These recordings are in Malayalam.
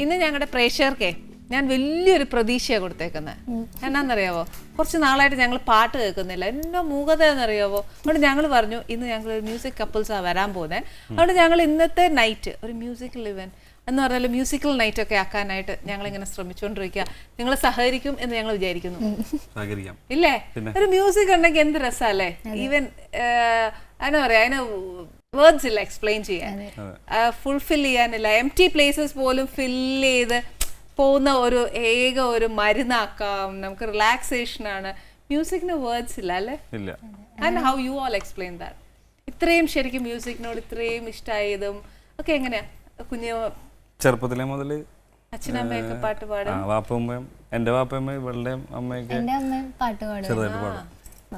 ഇന്ന് ഞങ്ങളുടെ പ്രേക്ഷകർക്കേ ഞാൻ വലിയൊരു പ്രതീക്ഷയാണ് കൊടുത്തേക്കുന്നത് എന്നാന്നറിയാവോ? കുറച്ച് നാളായിട്ട് ഞങ്ങൾ പാട്ട് കേൾക്കുന്നില്ല. എന്നോ മൂകത എന്നറിയാവോ അതുകൊണ്ട് ഞങ്ങൾ പറഞ്ഞു ഇന്ന് ഞങ്ങൾ മ്യൂസിക് കപ്പിൾസാണ് വരാൻ പോകുന്നത് അതുകൊണ്ട് ഞങ്ങൾ ഇന്നത്തെ നൈറ്റ് ഒരു മ്യൂസിക്കൽ ഇവന്റ് എന്ന് പറഞ്ഞാൽ മ്യൂസിക്കൽ നൈറ്റ് ഒക്കെ ആക്കാനായിട്ട് ഞങ്ങൾ ഇങ്ങനെ ശ്രമിച്ചുകൊണ്ടിരിക്കുക നിങ്ങൾ സഹകരിക്കും എന്ന് ഞങ്ങൾ വിചാരിക്കുന്നു. സഹകരിക്കാം. ഇല്ലേ? ഒരു മ്യൂസിക് ഉണ്ടെങ്കിൽ എന്ത് രസമല്ലേ ഈവൻ എന്നാ പറയാ അതിന് വേർഡ്സ് ഇല്ല എക്സ്പ്ലെയിൻ ചെയ്യാൻ. ഫുൾഫിൽ ചെയ്യാനില്ല. എം ടി പ്ലേസസ് പോലും ഫില്ല് ചെയ്ത് പോകുന്ന ഒരു ഏക ഒരു മരുന്നാക്കാം. നമുക്ക് റിലാക്സേഷൻ ആണ്. മ്യൂസിക്കിന് വേർഡ്സ് ഇല്ല അല്ലേ? And how you all explain that ഇത്രയും ശരിക്കും മ്യൂസിക്കിനോട് ഇത്രയും ഇഷ്ടമായതും ഒക്കെ എങ്ങനെയാ? കുഞ്ഞു ചെറുപ്പത്തിലെ മുതൽ അച്ഛനമ്മയൊക്കെ പാട്ട് പാടും. വാപ്പമ്മയും എന്റെ വാപ്പമ്മയും ഇവളുടെ അമ്മയൊക്കെ എന്റെ അമ്മ പാട്ട് പാടും. ചെറുതായിട്ട് പാടും.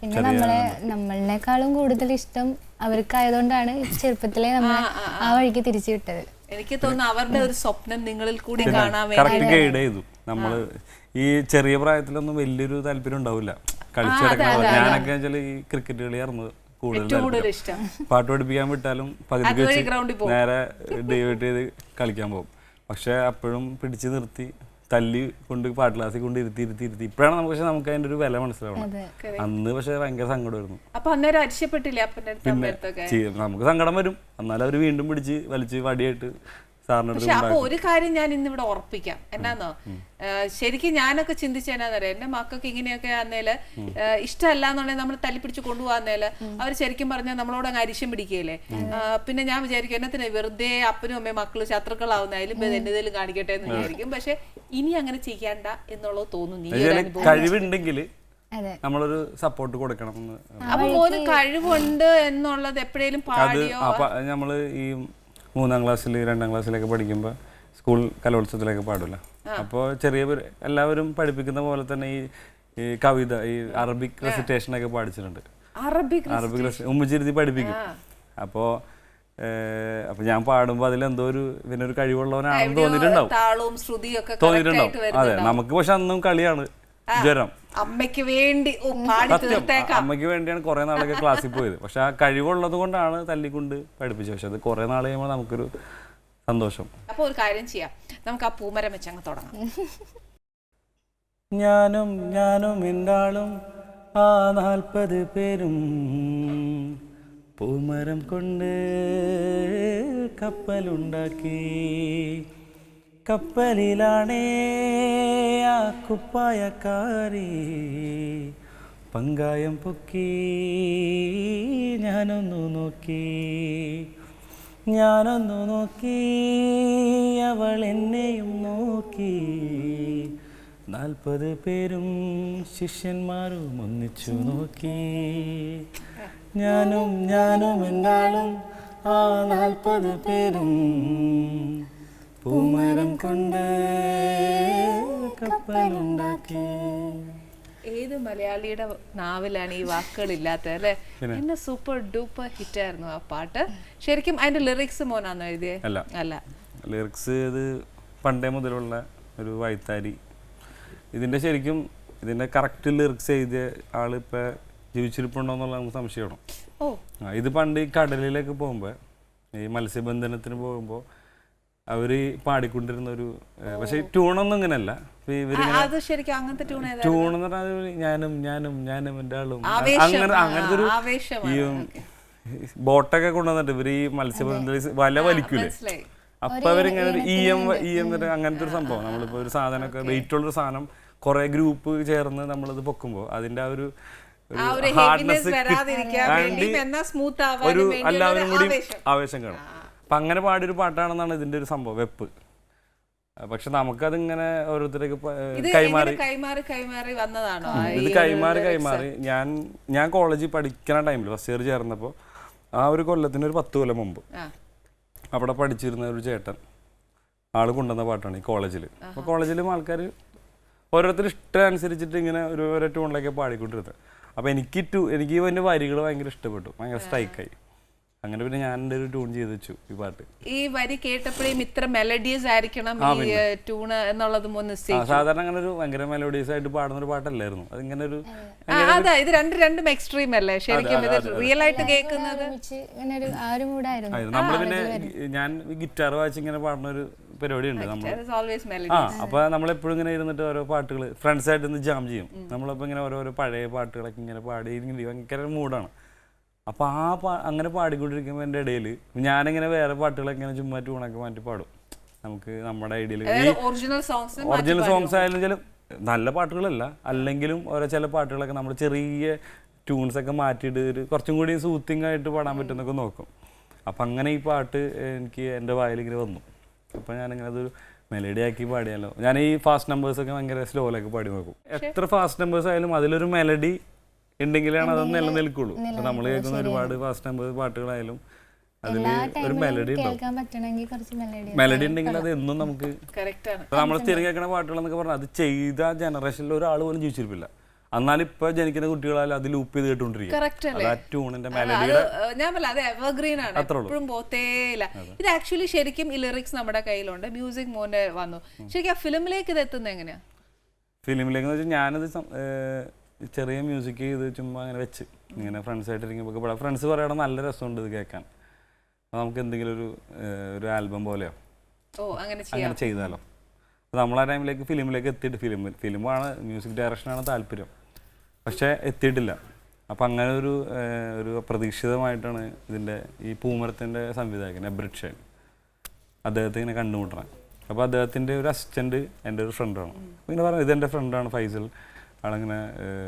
പിന്നെ നമ്മളെ നമ്മളെക്കാളും കൂടുതൽ ഇഷ്ടം അവർക്കായതുകൊണ്ടാണ് ചെറുപ്പത്തിലെ നമ്മൾ ആ വഴിക്ക് തിരിച്ചു വിട്ടത്. എനിക്ക് തോന്നുന്നു അവരുടെ ഒരു സ്വപ്നം നിങ്ങളിൽ കൂടി കാണാൻ വേണ്ടി കറക്റ്റ് ഗൈഡ് ചെയ്തു നമ്മൾ ഈ ചെറിയ പ്രായത്തിലൊന്നും വലിയൊരു താല്പര്യം ഉണ്ടാവില്ല. കളിച്ചു കിടക്കണം ഞാനൊക്കെ വെച്ചാൽ ഈ ക്രിക്കറ്റ് കളിയായിരുന്നു കൂടുതൽ ഏറ്റവും കൂടുതൽ ഇഷ്ടം. പാട്ട് പഠിപ്പിക്കാൻ വിട്ടാലും പകുതി നേരെ ഡൈവേർട്ട് ചെയ്ത് കളിക്കാൻ പോകും. പക്ഷെ അപ്പോഴും പിടിച്ചു നിർത്തി തല്ലി കൊണ്ട് പാട്ട് ക്ലാസ്സിൽ കൊണ്ട് ഇരുത്തി ഇരുത്തി ഇരുത്തി. ഇപ്പോഴാണ് നമുക്ക് പക്ഷെ നമുക്ക് അതിന്റെ ഒരു വില മനസ്സിലാവണം അന്ന് പക്ഷെ ഭയങ്കര സങ്കടമായിരുന്നു അപ്പൊ അന്നേരം അരിശപ്പെട്ടില്ലേ പിന്നെ നമുക്ക് സങ്കടം വരും. എന്നാലും അവർ വീണ്ടും പിടിച്ച് വലിച്ച് വടിയായിട്ട് പക്ഷെ അപ്പൊ ഒരു കാര്യം ഞാൻ ഇന്ന് ഇവിടെ ഉറപ്പിക്കാം. എന്നാന്നോ? ശരിക്കും ഞാനൊക്കെ ചിന്തിച്ച എന്നാന്നറിയാം? എന്റെ മക്കൾക്ക് ഇങ്ങനെയൊക്കെ ആന്നേൽ ഇഷ്ടമല്ല എന്നുണ്ടെങ്കിൽ നമ്മൾ തല്ലിപ്പിടിച്ച് കൊണ്ടുപോകാന്നേൽ അവർ ശരിക്കും പറഞ്ഞാൽ നമ്മളോട് അങ്ങ് അരിശം പിടിക്കുകയല്ലേ? പിന്നെ ഞാൻ വിചാരിക്കും എന്നത്തിന് വെറുതെ അപ്പനും അമ്മയും മക്കൾ ശത്രുക്കളാവുന്നതിലും എന്തെങ്കിലും കാണിക്കട്ടെ എന്ന് വിചാരിക്കും. പക്ഷെ ഇനി അങ്ങനെ ചെയ്യണ്ട എന്നുള്ളത് തോന്നുന്നു കഴിവുണ്ടെങ്കിൽ നമ്മളൊരു സപ്പോർട്ട് കൊടുക്കണം അപ്പൊ കഴിവുണ്ട് എന്നുള്ളത് എപ്പോഴേലും പാടിയോ? നമ്മൾ ഈ മൂന്നാം ക്ലാസ്സിൽ രണ്ടാം ക്ലാസ്സിലൊക്കെ പഠിക്കുമ്പോൾ സ്കൂൾ കലോത്സവത്തിലൊക്കെ പാടില്ല അപ്പോൾ ചെറിയ എല്ലാവരും പഠിപ്പിക്കുന്ന പോലെ തന്നെ ഈ ഈ കവിത ഈ അറബിക് റെസിറ്റേഷൻ ഒക്കെ പാടിച്ചിട്ടുണ്ട്. അറബിക് അറബിക് ഉമ്മച്ചിരുത്തി പഠിപ്പിക്കും. അപ്പോൾ അപ്പൊ ഞാൻ പാടുമ്പോൾ അതിലെന്തോ ഒരു ഇതിനൊരു കഴിവുള്ളവനാണെന്ന് തോന്നിയിട്ടുണ്ടാവും. തോന്നിയിട്ടുണ്ടാവും. അതെ നമുക്ക് പക്ഷെ അന്നും കളിയാണ്. ജ്വരം. അമ്മയ്ക്ക് വേണ്ടി അമ്മയ്ക്ക് വേണ്ടിയാണ് കുറെ നാളൊക്കെ ക്ലാസ്സിൽ പോയത്. പക്ഷെ ആ കഴിവുള്ളത് കൊണ്ടാണ് തല്ലിക്കൊണ്ട് പഠിപ്പിച്ചത്. പക്ഷെ അത് കുറെ നാൾ കഴിയുമ്പോൾ നമുക്കൊരു സന്തോഷം. അപ്പൊ ഒരു കാര്യം ചെയ്യാം. നമുക്ക് ആ പൂമരം വെച്ച് അങ്ങ് തുടങ്ങാം. ഞാനും ഞാനും എന്താളും ആ നാൽപ്പത് പേരും പൂമരം കൊണ്ട് കപ്പലുണ്ടാക്കി. കപ്പലിലാണേ കുപ്പായക്കാരി പങ്കായം പൊക്കി ഞാനൊന്നു നോക്കി. ഞാനൊന്നു നോക്കി അവൾ എന്നെയും നോക്കി. നാൽപ്പത് പേരും ശിഷ്യന്മാരും ഒന്നിച്ചു നോക്കി. ഞാനും ഞാനും എന്നാളും ആ നാൽപ്പത് പേരും പൂമരം കൊണ്ട് കപ്പലുണ്ടാക്കി. ഏത് മലയാളിയുടെ നാവിലാണ് ഈ വാക്കുകൾ ഇല്ലാത്തത് അല്ലെ എന്നെ സൂപ്പർ ഡൂപ്പർ ഹിറ്റ് ആയിരുന്നു ആ പാട്ട്. ശരിക്കും അതിന്റെ ലിറിക്സ് മോനാന്ന് എഴുതിയേ? അല്ല. അല്ല. ലിറിക്സ് ഇത് പണ്ടേ മുതലുള്ള ഒരു വൈത്താരി. ഇതിന്റെ ശരിക്കും ഇതിന്റെ കറക്റ്റ് ലിറിക്സ് എഴുതിയ ആളിപ്പോൾ ജീവിച്ചിരിപ്പുണ്ടോ എന്നുള്ള നമുക്ക് സംശയമാണ്. ഇത് പണ്ട് ഈ കടലിലേക്ക് പോകുമ്പോൾ ഈ മത്സ്യബന്ധനത്തിന് പോകുമ്പോൾ അവർ പാടിക്കൊണ്ടിരുന്ന ഒരു പക്ഷേ ട്യൂണൊന്നും ഇങ്ങനെയല്ല. ആ, അത് ശരിക്കും അങ്ങനത്തെ ട്യൂൺ ട്യൂൺ എന്ന് പറഞ്ഞാൽ ഞാനും ഞാനും ഞാനും എന്റെ ആളും. അങ്ങനെ അങ്ങനത്തെ ഒരു ഈ ബോട്ടൊക്കെ കൊണ്ടുവന്നിട്ട് ഇവർ ഈ മത്സ്യബന്ധന വല വലിക്കൂലേ? അപ്പൊ അവരിങ്ങനെ ഒരു ഇ എം ഇ എം അങ്ങനത്തെ ഒരു സംഭവം. നമ്മളിപ്പോ ഒരു സാധനമൊക്കെ വെയിറ്റ് ഉള്ള ഒരു സാധനം കുറെ ഗ്രൂപ്പ് ചേർന്ന് നമ്മളത് പൊക്കുമ്പോൾ അതിന്റെ ആ ഒരു ഹാർഡ്നെസ് ആ ഒരു എല്ലാവരും ഒരു കൂടി. ആവേശം. കാണും. അപ്പൊ അങ്ങനെ പാടിയൊരു പാട്ടാണെന്നാണ് ഇതിന്റെ ഒരു സംഭവം വെപ്പ്. പക്ഷെ നമുക്കതിങ്ങനെ ഓരോരുത്തരേക്ക് കൈമാറി കൈമാറി കൈമാറി വന്നതാണോ? ഇത് കൈമാറി കൈമാറി. ഞാൻ ഞാൻ കോളേജിൽ പഠിക്കുന്ന ടൈമിൽ ഫസ്റ്റ് ഇയർ ചേർന്നപ്പോൾ ആ ഒരു കൊല്ലത്തിന് ഒരു പത്ത് കൊല്ലം മുമ്പ് അവിടെ പഠിച്ചിരുന്ന ഒരു ചേട്ടൻ ആൾ കൊണ്ടുവന്ന പാട്ടാണ് ഈ കോളേജിൽ അപ്പോൾ കോളേജിലും ആൾക്കാർ ഓരോരുത്തർ ഇഷ്ടം അനുസരിച്ചിട്ട് ഇങ്ങനെ ഒരു ഓരോ ട്യൂണിലൊക്കെ പാടിക്കൊണ്ടിരുന്നത്. അപ്പോൾ എനിക്ക് ടു എനിക്ക് ഇവന്റെ വരികൾ ഭയങ്കര ഇഷ്ടപ്പെട്ടു. ഭയങ്കര സ്ട്രൈക്കായി അങ്ങനെ പിന്നെ ഞാൻ എന്റെ ഒരു ട്യൂൺ ചെയ്ത് വെച്ചു ഈ പാട്ട്. ഈ വരി കേട്ടപ്പോഴും ഇത്ര മെലഡീസ് ആയിരിക്കണം ഈ ട്യൂണ് എന്നുള്ളത് സാധാരണ അങ്ങനെ ഒരു ഭയങ്കര മെലഡീസ് ആയിട്ട് പാടുന്ന ഒരു പാട്ടല്ലായിരുന്നു. അതിങ്ങനെ ഒരു അതെ. ഇത് രണ്ട് രണ്ടും എക്സ്ട്രീം അല്ലേ? ശരിക്കും ഇത് റിയൽ ആയിട്ട് കേൾക്കുന്നത്? നമ്മൾ പിന്നെ ഞാൻ ഗിറ്റാർ വായിച്ച് ഇങ്ങനെ പാടുന്ന ഒരു പരിപാടി ഉണ്ട് നമ്മൾ ആ അപ്പൊ നമ്മളെപ്പോഴും ഇങ്ങനെ ഇരുന്നിട്ട് ഓരോ പാട്ടുകൾ ഫ്രണ്ട്സ് ആയിട്ട് ഇന്ന് ജാം ചെയ്യും. നമ്മളപ്പോ ഇങ്ങനെ ഓരോരോ പഴയ പാട്ടുകളൊക്കെ ഇങ്ങനെ പാടി ഇങ്ങനെ ഭയങ്കര മൂഡാണ് അപ്പൊ ആ പാ അങ്ങനെ പാടിക്കൊണ്ടിരിക്കുമ്പോൾ എന്റെ ഇടയിൽ ഞാനിങ്ങനെ വേറെ പാട്ടുകളൊക്കെ ഇങ്ങനെ ചുമ്മാ ട്യൂണൊക്കെ മാറ്റി പാടും. നമുക്ക് നമ്മുടെ ഐഡിയയിൽ ഈ ഒറിജിനൽ സോങ്സ് ഒറിജിനൽ സോങ്സ് ആയാലും ചില നല്ല പാട്ടുകളല്ല. അല്ലെങ്കിലും ഓരോ ചില പാട്ടുകളൊക്കെ നമ്മൾ ചെറിയ ട്യൂൺസ് ഒക്കെ മാറ്റിയിട്ട് ഒരു കുറച്ചും കൂടി സൂത്തിങ് ആയിട്ട് പാടാൻ പറ്റുന്നൊക്കെ നോക്കും. അപ്പം അങ്ങനെ ഈ പാട്ട് എനിക്ക് എന്റെ വായിൽ ഇങ്ങനെ വന്നു. അപ്പം ഞാനിങ്ങനെ അതൊരു മെലഡി ആക്കി പാടിയാലോ. ഞാൻ ഈ ഫാസ്റ്റ് നമ്പേഴ്സ് ഒക്കെ ഭയങ്കര സ്ലോയിലൊക്കെ പാടി നോക്കും. എത്ര ഫാസ്റ്റ് നമ്പേഴ്സ് ആയാലും അതിലൊരു മെലഡി ഉണ്ടെങ്കിലാണ് അത് നിലനിൽക്കുള്ളൂ. അപ്പം നമ്മൾ കേൾക്കുന്ന ഒരുപാട് ഫാസ്റ്റ് നമ്പേഴ്സ് പാട്ടുകളായാലും അതിൽ ഒരു മെലഡി ഉണ്ടാവും കേൾക്കാൻ പറ്റണമെങ്കിൽ കുറച്ച് മെലഡി മെലഡി ഉണ്ടെങ്കിൽ അത് എന്നും നമുക്ക് നമ്മൾ സ്ഥിരം കേൾക്കുന്ന പാട്ടുകൾ എന്നൊക്കെ പറഞ്ഞാൽ അത് ചെയ്ത ജനറേഷനിൽ ഒരാൾ പോലും ജീവിച്ചിരിപ്പില്ല. എന്നാൽ ഇപ്പൊ ജനിക്കുന്ന കുട്ടികളായാലും അത് ലൂപ്പ് ചെയ്ത് കേട്ടോണ്ടിരിക്കും. കറക്റ്റ് അല്ലേ? ആ ട്യൂണിന്റെ അത് ഞാൻ പറയാം അത് എവർഗ്രീൻ ആണ്. അത്രേ ഉള്ളൂ. എപ്പോഴും ഇത് ആക്ച്വലി ശരിക്കും ഈ ലിറിക്സ് നമ്മുടെ കയ്യിലുണ്ട്. മ്യൂസിക് മോന്റെ വന്നു. ശരിക്കും ആ ഫിലിമിലേക്ക് ഇത് എത്തുന്നത് എങ്ങനെയാ? ഫിലിമിലേക്ക് വെച്ചാൽ ഞാനത് ചെറിയ മ്യൂസിക് ചെയ്ത് ചുമ്മാ അങ്ങനെ വെച്ച്. ഇങ്ങനെ ഫ്രണ്ട്സ് ആയിട്ട് ഇരിക്കുമ്പോൾ പാടാം. ഫ്രണ്ട്സ് പറയണം നല്ല രസമുണ്ട് ഇത് കേൾക്കാൻ. അപ്പോൾ നമുക്ക് എന്തെങ്കിലും ഒരു ഒരു ആൽബം പോലെയോ? ഓ അങ്ങനെ ചെയ്താലോ. അപ്പോൾ നമ്മൾ ആ ടൈമിലേക്ക് ഫിലിമിലേക്ക് എത്തിയിട്ട് ഫിലിം ഫിലിമാണ് മ്യൂസിക് ഡയറക്ഷനാണ് താല്പര്യം. പക്ഷേ എത്തിയിട്ടില്ല. അപ്പം അങ്ങനെ ഒരു ഒരു അപ്രതീക്ഷിതമായിട്ടാണ് ഇതിന്റെ ഈ പൂമരത്തിന്റെ സംവിധായകൻ എബ്രിഡ് ഷൈൻ അദ്ദേഹത്തെ ഇങ്ങനെ കണ്ടുമുട്ടണം. അപ്പോൾ അദ്ദേഹത്തിന്റെ ഒരു അസിസ്റ്റന്റ് എന്റെ ഒരു ഫ്രണ്ടാണ് ഇങ്ങനെ പറഞ്ഞു ഇതെന്റെ ഫ്രണ്ടാണ് ഫൈസൽ. ആളങ്ങനെ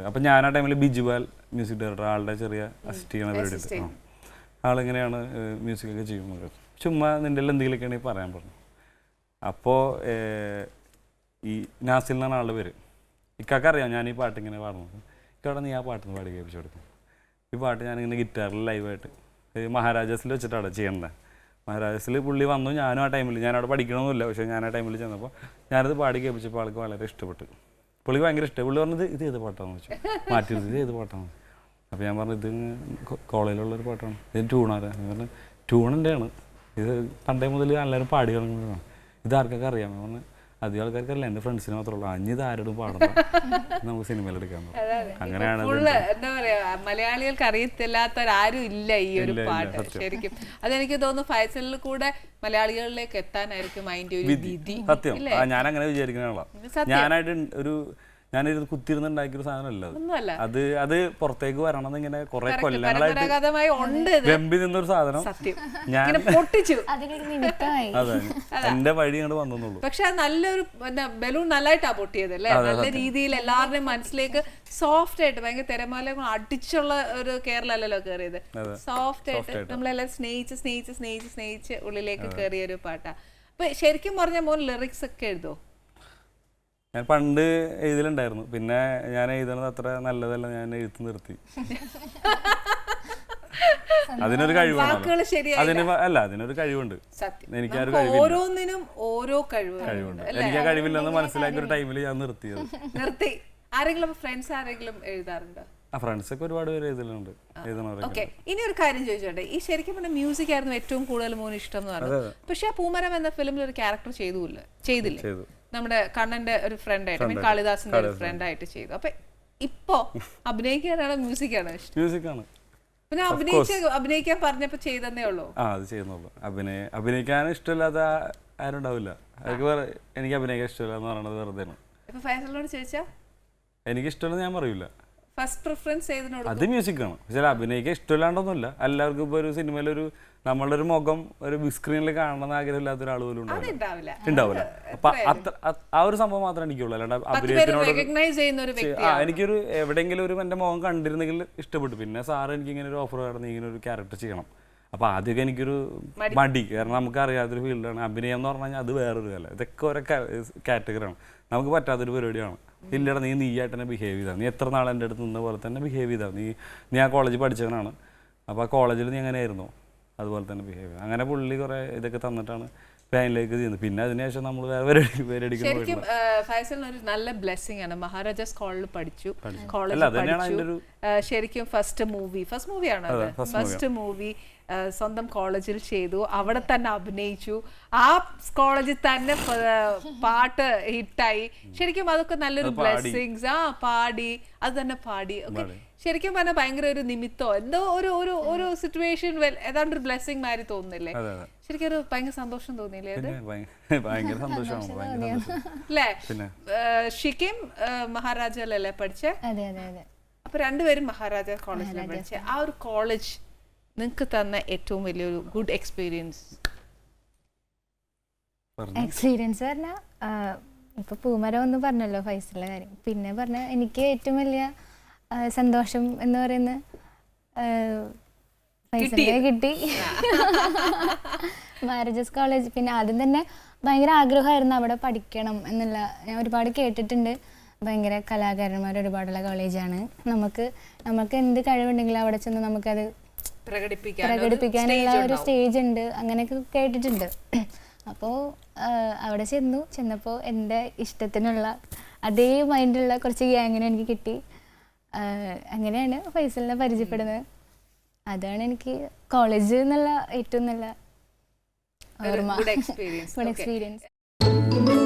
അപ്പം ഞാൻ ആ ടൈമിൽ ബിജുബാൽ മ്യൂസിക് ഡയറക്ടർ ആളുടെ ചെറിയ അസിസ്റ്റ് ചെയ്യണ പരിപാടി ആളിങ്ങനെയാണ് മ്യൂസിക് ഒക്കെ ചെയ്യുന്നത്. ചുമ്മാ നിന്റെ എന്തെങ്കിലുമൊക്കെ ആണെങ്കിൽ പറയാൻ പറഞ്ഞു അപ്പോൾ ഈ നാസിൽ എന്നാണ് ആളുടെ പേര്? ഇക്കാക്ക് അറിയാം ഞാൻ ഈ പാട്ട് ഇങ്ങനെ പാടുന്നത്. ഇക്കവിടെ നീ ആ പാട്ടൊന്ന് പാടി കേൾപ്പിച്ചു കൊടുക്കും ഈ പാട്ട് ഞാനിങ്ങനെ ഗിറ്റാറിൽ ലൈവായിട്ട് മഹാരാജാസിൽ വെച്ചിട്ടാണ് ചെയ്യേണ്ടത് മഹാരാജാസിൽ പുള്ളി വന്നു. ഞാനും ആ ടൈമിൽ ഞാൻ അവിടെ പഠിക്കണമെന്നില്ല പക്ഷേ ഞാൻ ആ ടൈമിൽ ചെന്നപ്പോൾ ഞാനത് പാടി കേൾപ്പിച്ചപ്പോൾ ആൾക്ക് വളരെ ഇഷ്ടപ്പെട്ടു. പുള്ളി ഭയങ്കര ഇഷ്ടം. പുള്ളി പറഞ്ഞത് ഇത് ഏത് പാട്ടാണെന്ന് വെച്ചു. മാറ്റിയത് ഇത് ഏത് പാട്ടാണ് അപ്പോൾ ഞാൻ പറഞ്ഞു ഇത് കോളേജിലുള്ളൊരു പാട്ടാണ്. ഇത് ട്യൂണാരാ പറഞ്ഞു ട്യൂണിന്റെയാണ് ഇത് പണ്ടേ മുതൽ എല്ലാവരും പാടി കളിക്കുന്നതാണ് ഇത് ആർക്കൊക്കെ അറിയാം? ഞാൻ പറഞ്ഞു അധികം ആൾക്കാർക്കല്ല എന്റെ ഫ്രണ്ട്സിന് മാത്രമേ ഉള്ളൂ. അഞ്ഞ് ഇത് ആരോടും പാടണം നമുക്ക് സിനിമയിൽ എടുക്കാൻ അങ്ങനെയാണ് എന്താ? പറയാ മലയാളികൾക്ക് അറിയത്തില്ലാത്തവരാരും ഇല്ല ഈ ഒരു പാട്ട് ശരിക്കും. അതെനിക്ക് തോന്നുന്നു ഫൈസലിൽ കൂടെ മലയാളികളിലേക്ക് എത്താനായിരിക്കും അതിന്റെ ഒരു വിധി. സത്യം. ഞാൻ അങ്ങനെ വിചാരിക്കുന്ന ഞാനായിട്ട് ഒരു ഞാനിത് കുത്തിരുന്നുണ്ടാക്കിയൊരു സാധനമല്ല അത്. അത് അത് പുറത്തേക്ക് വരണം എന്നിങ്ങനെ കുറെ കൊല്ലങ്ങളായിട്ട് വെമ്പി നിന്നൊരു സാധനം. സത്യം. ഞാൻ ഇങ്ങനെ പൊട്ടിച്ചു. അതെ എന്റെ വഴി അങ്ങോട്ട് വന്നുള്ളൂ പക്ഷെ നല്ലൊരു ബലൂൺ നല്ലതായിട്ടാ പൊട്ടിയത് അല്ലേ? നല്ല രീതിയിൽ എല്ലാവരുടെയും മനസ്സിലേക്ക് സോഫ്റ്റ് ആയിട്ട് ഭയങ്കര തിരമാല അടിച്ചുള്ള ഒരു കേരളല്ലോ കയറിയത് സോഫ്റ്റ് ആയിട്ട് നമ്മളെല്ലാം സ്നേഹിച്ച് സ്നേഹിച്ച് സ്നേഹിച്ച് സ്നേഹിച്ച് ഉള്ളിലേക്ക് കയറിയ ഒരു പാട്ടാ. അപ്പൊ ശരിക്കും പറഞ്ഞ മോൻ ലിറിക്സ് ഒക്കെ എഴുതോ? ഞാൻ പണ്ട് എഴുതലുണ്ടായിരുന്നു. പിന്നെ ഞാൻ എഴുതണത് അത്ര നല്ലതല്ല ഞാൻ എഴുത്ത് നിർത്തി. അതിനൊരു കഴിവാണ് വാക്കുകൾ അതിന് അല്ല അതിനൊരു കഴിവുണ്ട്. എനിക്ക് ഒരു കഴിവില്ല. ഓരോന്നിനും ഓരോ കഴിവ് കഴിവുണ്ട്. എനിക്ക് ആ കഴിവില്ലെന്ന് മനസ്സിലാക്കിയ ഒരു ടൈമിൽ ഞാൻ നിർത്തിയത്. നിർത്തി. ആരെങ്കിലും ഫ്രണ്ട്സ് ആരെങ്കിലും എഴുതാറുണ്ടോ? ആ ഫ്രണ്ട്സ് ഒക്കെ ഒരുപാട് പേര് എഴുതലുണ്ട്. എഴുതണവരൊക്കെ. ഇനി ഒരു കാര്യം ചോദിച്ചോട്ടെ. ഈ ശരിക്കും പറഞ്ഞ മ്യൂസിക് ആയിരുന്നു ഏറ്റവും കൂടുതൽ മോന് ഇഷ്ടം എന്ന് പറഞ്ഞത്. പക്ഷെ ആ പൂമരം എന്ന ഫിലിമിൽ ഒരു ക്യാരക്ടർ ചെയ്തുമില്ല ചെയ്തില്ലേ? ചെയ്തു. നമ്മുടെ കണ്ണന്റെ ഒരു ഫ്രണ്ട് ആയിട്ട് മീൻ കാളിദാസിന്റെ ഒരു ഫ്രണ്ട് ആയിട്ട് ചെയ്തു. അപ്പൊ ഇപ്പോ അഭിനയിക്കാനാണോ മ്യൂസിക് ആണ് മ്യൂസിക്കാണ് പിന്നെ അഭിനയിച്ച് അഭിനയിക്കാൻ പറഞ്ഞപ്പോ ചെയ്തതേ ഉള്ളൂ. ആ അത് ചെയ്യുന്നുള്ളൂ. അഭിനയ അഭിനയിക്കാൻ ഇഷ്ടമില്ലാത്ത ആരും ഉണ്ടാവില്ല. എനിക്ക് അഭിനയിക്കാൻ ഇഷ്ടമില്ല എന്ന് പറയണത് വെറുതെ എനിക്ക് ഇഷ്ടമില്ലെന്ന് ഞാൻ പറയൂല. ഫസ്റ്റ് പ്രിഫറൻസ് ഏതിനോട് അത് മ്യൂസിക്കാണ് പക്ഷേ അഭിനയിക്കാൻ ഇഷ്ടമില്ലാണ്ടൊന്നുമില്ല. എല്ലാവർക്കും ഇപ്പോൾ ഒരു സിനിമയിലൊരു നമ്മളുടെ ഒരു മുഖം ഒരു ബിഗ് സ്ക്രീനിൽ കാണണമെന്ന് ആഗ്രഹമില്ലാത്ത ഒരാൾ പോലും ഉണ്ടാവില്ല. അപ്പൊ ആ ഒരു സംഭവം മാത്രമേ എനിക്കുള്ളൂ. അല്ലാണ്ട് അഭിനയത്തിനോട് ഒരു ആ എനിക്കൊരു എവിടെയെങ്കിലും ഒരു എന്റെ മുഖം കണ്ടിരുന്നെങ്കിൽ ഇഷ്ടപ്പെട്ടു. പിന്നെ സാറ് എനിക്ക് ഇങ്ങനെ ഒരു ഓഫർ കാരണം ഇങ്ങനെ ഒരു ക്യാരക്ടർ ചെയ്യണം. അപ്പൊ ആദ്യമൊക്കെ എനിക്കൊരു മടി. കാരണം നമുക്ക് അറിയാത്തൊരു ഫീൽഡാണ് അഭിനയം എന്ന് പറഞ്ഞു കഴിഞ്ഞാൽ അത് വേറൊരു കല. ഇതൊക്കെ ഓരോ കാറ്റഗറിയാണ് നമുക്ക് പറ്റാത്തൊരു പരിപാടിയാണ്. ഇല്ലടാ നീ നീയായിട്ട് തന്നെ ബിഹേവ് ചെയ്താൽ നീ എത്ര നാൾ എന്റെ അടുത്ത് നിന്ന പോലെ തന്നെ ബിഹേവ് ചെയ്താൽ നീ നീ ആ കോളേജിൽ പഠിച്ചവനാണ്. അപ്പോൾ ആ കോളേജിൽ നീ എങ്ങനെയായിരുന്നു അതുപോലെ തന്നെ ബിഹേവ് അങ്ങനെ പുള്ളി കുറേ ഇതൊക്കെ തന്നിട്ടാണ് സ്പെയിനിലേക്ക് ചെയ്യുന്നത് പിന്നെ അതിനുശേഷം നമ്മൾ വേറെ ശരിക്കും ഫൈസലിന് ഒരു നല്ല ബ്ലെസ്സിങ് ആണ്. മഹാരാജാസ് കോളേജിൽ പഠിച്ചു. പഠിച്ചു. ശരിക്കും ഫസ്റ്റ് മൂവി ഫസ്റ്റ് മൂവിയാണ് ഫസ്റ്റ് മൂവി സ്വന്തം കോളേജിൽ ചെയ്തു. അവിടെ തന്നെ അഭിനയിച്ചു. ആ കോളേജിൽ തന്നെ പാട്ട് ഹിറ്റായി ശരിക്കും അതൊക്കെ നല്ലൊരു. ബ്ലെസ്സിങ്സ് ആ പാടി. അത് തന്നെ പാടി. ഓക്കെ ശരിക്കും പറഞ്ഞാൽ ഭയങ്കര ഒരു നിമിത്തോ എന്തോ ഒരു ഒരു ഒരു സിറ്റുവേഷൻ ഏതാണ്ട് ഒരു ബ്ലെസ്സിങ് മാതിരി തോന്നുന്നില്ലേ? ശരിക്കും ഒരു ഭയങ്കര സന്തോഷം തോന്നിയില്ലേ ഭയങ്കര സന്തോഷമാണ്? അല്ലേ പിന്നെ? ഷിക്കിം മഹാരാജയിലല്ലേ പഠിച്ചേ? അതെ അതെ അതെ. അപ്പൊ രണ്ടുപേരും മഹാരാജ കോളേജിലാണ് പഠിച്ചേ. ആ ഒരു കോളേജ് നിങ്ങൾക്ക് തന്ന ഏറ്റവും വലിയൊരു ഗുഡ് എക്സ്പീരിയൻസ് എക്സ്പീരിയൻസ് പറഞ്ഞാൽ ഇപ്പൊ പൂമരം ഒന്ന് പറഞ്ഞല്ലോ ഫൈസലിന്റെ കാര്യം. പിന്നെ പറഞ്ഞ എനിക്ക് ഏറ്റവും വലിയ സന്തോഷം എന്ന് പറയുന്ന കിട്ടി. Marriages college. പിന്നെ ആദ്യം തന്നെ ഭയങ്കര ആഗ്രഹമായിരുന്നു അവിടെ പഠിക്കണം എന്നുള്ള. ഞാൻ ഒരുപാട് കേട്ടിട്ടുണ്ട്. ഭയങ്കര കലാകാരന്മാർ ഒരുപാടുള്ള കോളേജാണ്. നമുക്ക് നമുക്ക് എന്ത് കഴിവുണ്ടെങ്കിലും അവിടെ ചെന്ന് നമുക്കത് പ്രകടിപ്പിക്കാനുള്ള ഒരു സ്റ്റേജ് ഉണ്ട്. അങ്ങനെയൊക്കെ കേട്ടിട്ടുണ്ട്. അപ്പോൾ അവിടെ ചെന്നു. ചെന്നപ്പോൾ എന്റെ ഇഷ്ടത്തിനുള്ള അതേ മൈൻഡുള്ള കുറച്ച് ഗ്യാങ്ങിനെ എനിക്ക് കിട്ടി. അങ്ങനെയാണ് ഫൈസലിനെ പരിചയപ്പെടുന്നത്. അതാണ് എനിക്ക് കോളേജ് എന്നുള്ള ഏറ്റവും നല്ല ഓർമ്മ. എക്സ്പീരിയൻസ്